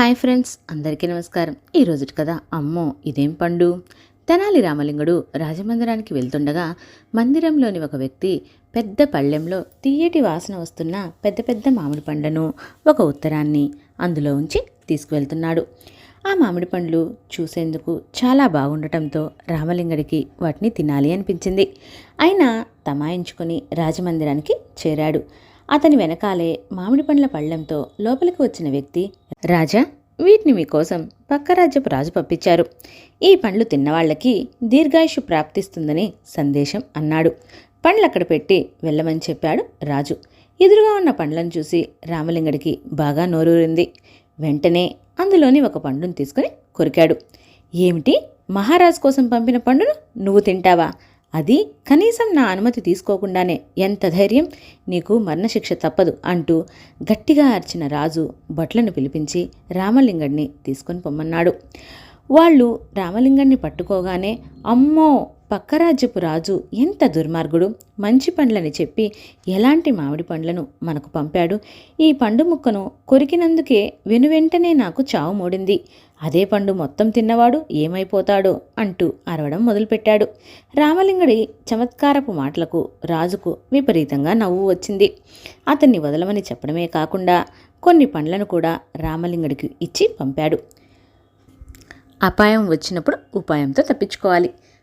Hi friends అందరికీ నమస్కారం. ఈరోజు కదా అమ్మో ఇదేం పండు? తెనాలి రామలింగుడు రాజమందిరానికి వెళ్తుండగా మందిరంలోని ఒక వ్యక్తి పెద్ద పళ్ళెంలో తీయటి వాసన వస్తున్న పెద్ద పెద్ద మామిడి పండ్లను ఒక ఉత్తరాన్ని అందులో ఉంచి తీసుకువెళ్తున్నాడు. ఆ మామిడి పండ్లు చూసేందుకు చాలా బాగుండటంతో రామలింగడికి వాటిని తినాలి అనిపించింది. అయినా తమాయించుకొని రాజమందిరానికి చేరాడు. అతని వెనకాలే మామిడి పండ్ల పళ్ళెంతో లోపలికి వచ్చిన వ్యక్తి రాజా వీటిని మీకోసం పక్క రాజ్యపు రాజు పంపించారు. ఈ పండ్లు తిన్నవాళ్ళకి దీర్ఘాయుషు ప్రాప్తిస్తుందని సందేశం అన్నాడు. పండ్లు అక్కడ పెట్టి వెళ్ళమని చెప్పాడు రాజు. ఎదురుగా ఉన్న పండ్లను చూసి రామలింగడికి బాగా నోరూరింది. వెంటనే అందులోని ఒక పండును తీసుకుని కొరికాడు. ఏమిటి? మహారాజు కోసం పంపిన పండును నువ్వు తింటావా? అది కనీసం నా అనుమతి తీసుకోకుండానే ఎంత ధైర్యం? నీకు మరణశిక్ష తప్పదు అంటూ గట్టిగా అర్చిన రాజు భట్లను పిలిపించి రామలింగడిని తీసుకొని పొమ్మన్నాడు. వాళ్ళు రామలింగణ్ణి పట్టుకోగానే అమ్మో! పక్కరాజ్యపు రాజు ఎంత దుర్మార్గుడు మంచి పండ్లని చెప్పి ఎలాంటి మామిడి పండ్లను మనకు పంపాడు? ఈ పండు ముక్కను కొరికినందుకే వెనువెంటనే నాకు చావు మూడింది. అదే పండు మొత్తం తిన్నవాడు ఏమైపోతాడో? అంటూ అరవడం మొదలుపెట్టాడు. రామలింగడి చమత్కారపు మాటలకు రాజుకు విపరీతంగా నవ్వు వచ్చింది. అతన్ని వదలమని చెప్పడమే కాకుండా కొన్ని పండ్లను కూడా రామలింగడికి ఇచ్చి పంపాడు. అపాయం వచ్చినప్పుడు ఉపాయంతో తప్పించుకోవాలి.